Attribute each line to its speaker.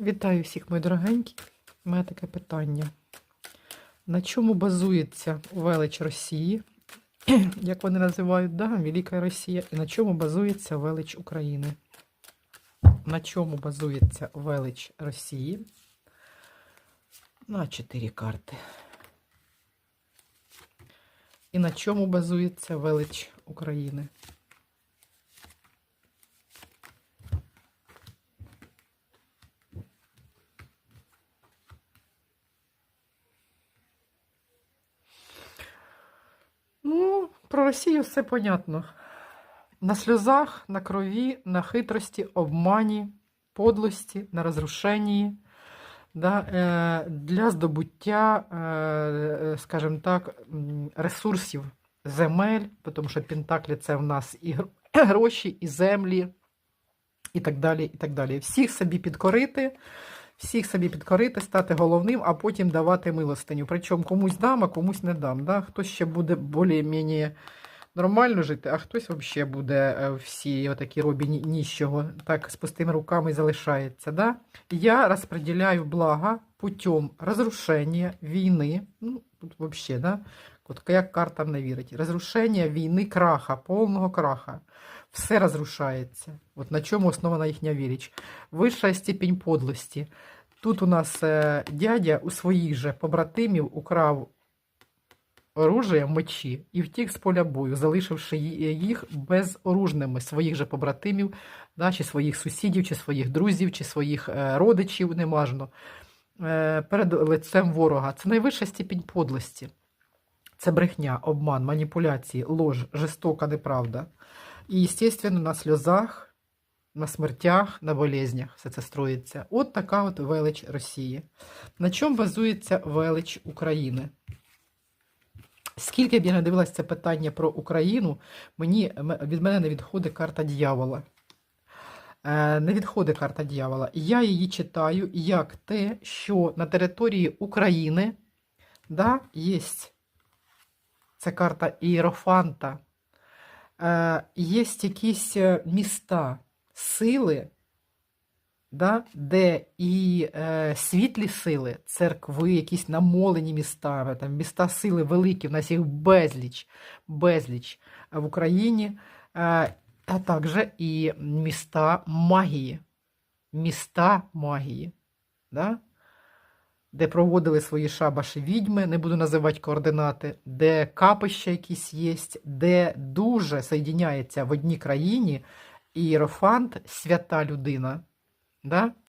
Speaker 1: Вітаю всіх, мої дорогенькі. У мене таке питання. На чому базується велич Росії, як вони називають, да? Велика Росія, і на чому базується велич України? На чому базується велич Росії? На чотири карти. І на чому базується велич України? Ну, про Росію все понятно. На сльозах, на крові, на хитрості, обмані, подлості, на розрушенні, да, е, для здобуття, е, е, скажімо так, ресурсів земель, тому що Пентаклі це в нас і гроші, і землі, і так далі. і так далі. Всіх собі підкорити, всіх собі підкорити, стати головним, а потім давати милостиню. Причому комусь дам, а комусь не дам. Да? Хтось ще буде більш-менш нормально жити, а хтось взагалі буде е, всі отакі робі ні- ніщого, так з пустими руками залишається. Да? Я розподіляю блага путем розрушення війни. Ну, тут взагалі, да? От як картам не вірить. Розрушення війни, краха, повного краха. Все розрушається. От на чому основана їхня віріч. Вища степень подлості. Тут у нас е, дядя у своїх же побратимів украв оружие, мечі і втік з поля бою, залишивши їх безоружними своїх же побратимів, да, чи своїх сусідів, чи своїх друзів, чи своїх е, родичів, неважно, е, перед лицем ворога. Це найвища степінь подлості. Це брехня, обман, маніпуляції, лож, жорстока неправда. І, естественно, на сльозах, на смертях, на болезнях все це строїться. От така от велич Росії. На чому базується велич України? Скільки б я не дивилася це питання про Україну, мені, від мене не відходить карта дьявола. Е, Не відходить карта дьявола. Я її читаю як те, що на території України да, є це карта Іерофанта. Е, Є якісь е, міста, сили, да, де і е, світлі сили, церкви, якісь намолені міста, там, міста сили великі, в нас їх безліч, безліч в Україні, е, а також і міста магії. Міста магії. Да? Де проводили свої шабаші відьми, не буду називати координати, де капища якісь є, де дуже соєдиняється в одній країні ієрофант, свята людина, да?